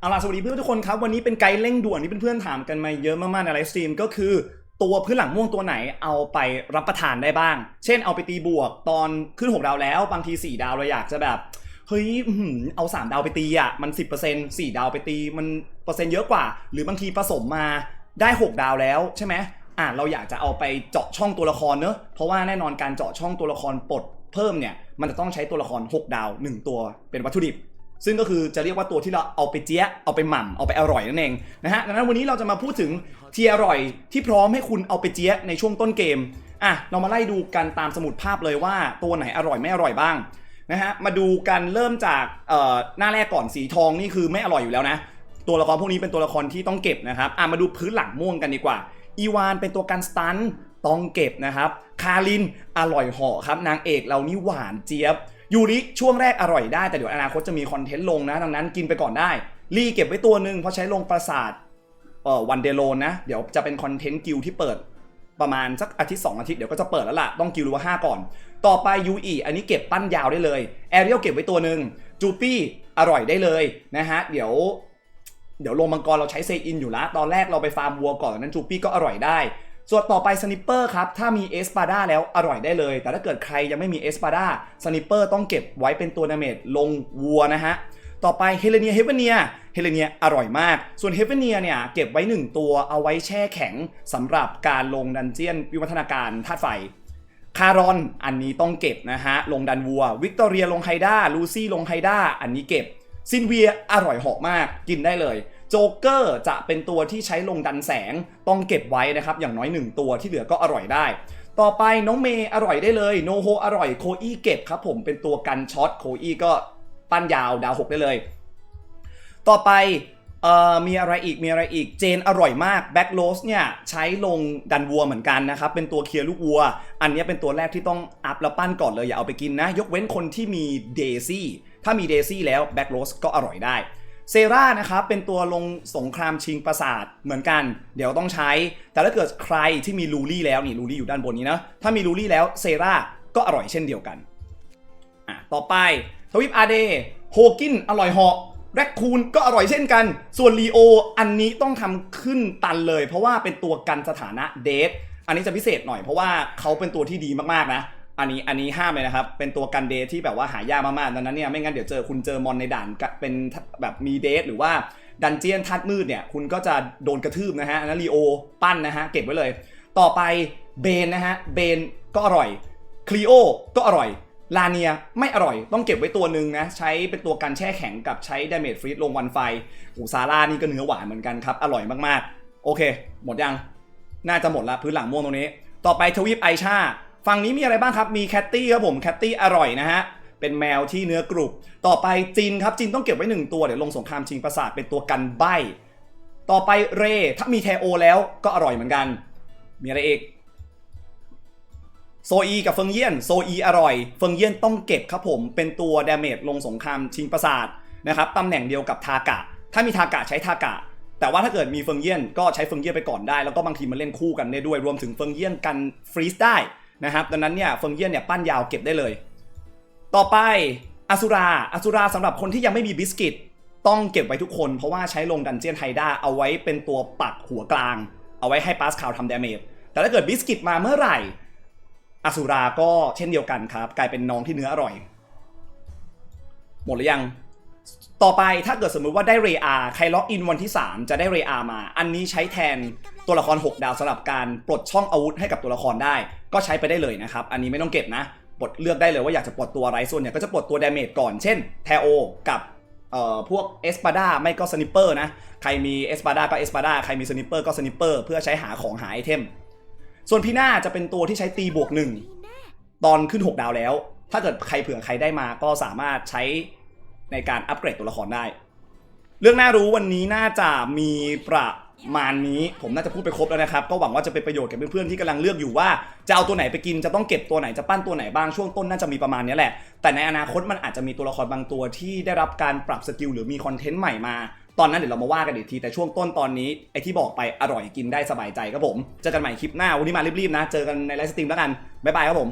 เอาล่ะสวัสดีเพื่อนทุกคนครับ วันนี้เป็นไกด์เร่งด่วนที่เพื่อนๆถามกันมาเยอะมากๆในไลฟ์สตรีมก็คือตัวพื้นหลังม่วงตัวไหนเอาไปรับประทานได้บ้าง เช่นเอาไปตีบวกตอนขึ้น 6 ดาวแล้ว บางที 4 ดาวเราอยากจะแบบ เฮ้ยอื้อหือเอา 3 ดาวไปตีอะ มัน 10% 4 ดาวไปตีมันเปอร์เซ็นต์เยอะกว่า หรือบางทีผสมมาได้ 6 ดาวแล้วใช่ไหมอะเราอยากจะเอาไปเจาะช่องตัวละครเนอะเพราะว่าแน่นอนการเจาะช่องตัวละครปลดเพิ่มเนี่ยมันจะต้องใช้ตัวละคร 6 ดาว 1 ตัวเป็นวัตถุดิบ ซึ่งก็คือจะเรียกว่าตัวที่เราเอาไปเจี๊ยะเอาไปหม่ำเอาไปอร่อยนั่นเองนะฮะดังนั้นวันนี้เราจะมาพูดถึงทีอร่อยที่พร้อมให้คุณเอาไปเจี๊ยะในช่วงต้นเกมอะเรามาไล่ดูกันตามสมุดภาพเลยว่าตัวไหนอร่อยไม่อร่อยบ้างนะฮะมาดูกันเริ่มจากหน้าแรกก่อนสีทองนี่คือไม่อร่อยอยู่แล้วนะ ตัวละครพวกนี้เป็นตัวละครที่ต้องเก็บนะครับอะมาดูพื้นหลังม่วงกันดีกว่า อีวานเป็นตัวกันสตันต้องเก็บนะครับ คารินอร่อยหาะครับนางเอกเรานี่หวานเจี๊ยบ ยูริช่วงแรกอร่อยได้แต่เดี๋ยวอนาคตจะมีคอนเทนต์ลงนะ ดังนั้นกินไปก่อนได้ รีเก็บไว้ตัวหนึ่งเพราะใช้ลงประสาทเอ่อวันเดโลนนะ เดี๋ยวจะเป็นคอนเทนต์กิลที่เปิดประมาณสักอาทิตย์ 2 อาทิตย์เดี๋ยวก็จะเปิดแล้วล่ะ ต้องกิลหรือว่า 5 ก่อน ต่อไปยูอีอันนี้เก็บปั้นยาวได้เลยแอเรียลเก็บไว้ตัวหนึ่งจูปี้อร่อยได้เลยนะฮะเดี๋ยวเดี๋ยวลงมังกรเราใช้เซอินอยู่ล้วตอนแรกเราไปฟาร์มวัวก่อนนั้นจูปี้ก็อร่อยได้ ส่วนต่อไปสนิปเปอร์ครับ ถ้ามีเอสปาดาแล้วอร่อยได้เลย แต่ถ้าเกิดใครยังไม่มีเอสปาดาสนิปเปอร์ต้องเก็บไว้เป็นตัวดาเมจลงวัวนะฮะ ต่อไปเฮเลเนียเฮเวเนียเฮเลเนียอร่อยมาก ส่วนเฮเวเนียเนี่ยเก็บไว้ 1 ตัวเอาไว้แช่แข็งสำหรับการลงดันเจียนวิวัฒนาการธาตุไฟคารอนอันนี้ต้องเก็บนะฮะ ลงดันวัว วิกตอเรียลงไฮด้าลูซี่ลงไฮด้าอันนี้เก็บซินเวียอร่อยเหาะมากกินได้เลย โจ๊กเกอร์จะเป็นตัวที่ใช้ลงดันแสงต้องเก็บไว้นะครับ อย่างน้อย 1 ตัวที่เหลือก็อร่อยได้ ต่อไปน้องเมย์อร่อยได้เลยโนโฮอร่อยโคอี้เก็บครับผมเป็นตัวกันช็อตโคอี้ก็ปั้นยาวดาวหกได้เลย ต่อไปเอ่อมีอะไรอีกมีอะไรอีกเจนอร่อยมากแบ็กโ s สเนี่ยใช้ลงดันวัวเหมือนกันนะครับเป็นตัวเคลียร์ลูกวัว อันนี้เป็นตัวแรกที่ต้องอัพแล้วปั้นก่อนเลยอย่าเอาไปกินนะ ยกเว้นคนที่มีเดซี่ถ้ามีเดซี่แล้วแบ็กโ s สก็อร่อยได้ เซรานะครับเป็นตัวลงสงครามชิงปราสาทเหมือนกัน เดี๋ยวต้องใช้ แต่ถ้าเกิดใครที่มีลูลี่แล้วนี่ลูลี่อยู่ด้านบนนี้นะถ้ามีลูลี่แล้วเซราก็อร่อยเช่นเดียวกันอะต่อไปทวิปอาเดโฮกินอร่อยเหาะแรคคูนก็อร่อยเช่นกัน ส่วนลีโออันนี้ต้องทำขึ้นตันเลย เพราะว่าเป็นตัวกันสถานะเดทอันนี้จะพิเศษหน่อยเพราะว่าเขาเป็นตัวที่ดีมากๆนะ อันนี้อันนี้ห้ามเลยนะครับ เป็นตัวกันเดทที่แบบว่าหายากมากๆดังนั้นเนี่ยไม่งั้นเดี๋ยวเจอคุณเจอมอนในด่านเป็นแบบมีเดทหรือว่าดันเจียนธาตุมืดเนี่ยคุณก็จะโดนกระทืบนะฮะอันนั้นลีโอปั้นนะฮะเก็บไว้เลย ต่อไปเบนนะฮะเบนก็อร่อยคลีโอก็อร่อยลาเนียไม่อร่อยต้องเก็บไว้ตัวหนึ่งนะ ใช้เป็นตัวกันแช่แข็งกับใช้ดาเมจฟรีดลงวันไฟหูซาร่านี่ก็เนื้อหวานเหมือนกันครับ อร่อยมากๆ โอเค หมดยัง น่าจะหมดละพื้นหลังม่วงตรงนี้ ต่อไปทวีปไอชา ฝั่งนี้มีอะไรบ้างครับ มีแคตตี้ครับผม แคตตี้อร่อยนะฮะ เป็นแมวที่เนื้อกรุบ ต่อไปจินครับ จินต้องเก็บไว้หนึ่งตัว เดี๋ยวลงสงครามชิงประสาทเป็นตัวกันใบ ต่อไปเร ถ้ามีเทโอแล้วก็อร่อยเหมือนกัน มีอะไรอีกโซอีกับเฟิงเยี่ยน โซอีอร่อย เฟิงเยี่ยนต้องเก็บครับผม เป็นตัวดาเมจลงสงครามชิงประสาทนะครับตำแหน่งเดียวกับทากะ ถ้ามีทากะใช้ทากะ แต่ว่าถ้าเกิดมีเฟิงเยี่ยนก็ใช้เฟิงเยี่ยนไปก่อนได้ แล้วก็บางทีมันเล่นคู่กันได้ด้วย รวมถึงเฟิงเยี่ยนกันฟรีสได้ นะครับดังนั้นเนี่ยเฟิงเยี่ยนเนี่ยปั้นยาวเก็บได้เลย ต่อไปอสุราอสุราสำหรับคนที่ยังไม่มีบิสกิตต้องเก็บไว้ทุกคนเพราะว่าใช้ลงดันเจียนไฮด้าเอาไว้เป็นตัวปักหัวกลาง เอาไว้ให้ปาสคาวทำดาเมจแต่ถ้าเกิดบิสกิตมาเมื่อไหร่อสุราก็เช่นเดียวกันครับ กลายเป็นน้องที่เนื้ออร่อย หมดหรือยัง ต่อไปถ้าเกิดสมมุติว่าได้เรอาใครล็อกอินวันที่ 3 จะได้เรอามา อันนี้ใช้แทน ตัวละคร 6 ดาวสำหรับการปลดช่องอาวุธให้กับตัวละครได้ ก็ใช้ไปได้เลยนะครับ อันนี้ไม่ต้องเก็บนะปลดเลือกได้เลยว่าอยากจะปลดตัวอะไรส่วนเนี่ยก็จะปลดตัวดาเมจก่อน เช่นแทโอกับเอ่อพวกเอสปาดาไม่ก็สนิปเปอร์นะ ใครมีเอสปาดาก็เอสปาดาใครมีสนิปเปอร์ก็สนิปเปอร์เพื่อใช้หาของหาไอเทม ส่วนพีน่าจะเป็นตัวที่ใช้ตีบวกหนึ่งตอนขึ้น 6 ดาวแล้ว ถ้าเกิดใครเผื่อใครได้มาก็สามารถใช้ในการอัปเกรดตัวละครได้ เรื่องน่ารู้วันนี้น่าจะมีประ มาณนี้ผมน่าจะพูดไปครบแล้วนะครับ ก็หวังว่าจะเป็นประโยชน์กับเพื่อนๆที่กำลังเลือกอยู่ว่าจะเอาตัวไหนไปกินจะต้องเก็บตัวไหนจะปั้นตัวไหนบ้างช่วงต้นน่าจะมีประมาณนี้แหละ แต่ในอนาคตมันอาจจะมีตัวละครบางตัวที่ได้รับการปรับสกิลหรือมีคอนเทนต์ใหม่มาตอนนั้นเดี๋ยวเรามาว่ากันอีกที แต่ช่วงต้นตอนนี้ไอที่บอกไปอร่อยกินได้สบายใจครับผม เจอกันใหม่คลิปหน้า วันนี้มารีบๆนะ เจอกันในไลฟ์สตรีมแล้วกัน บ๊ายบายครับผม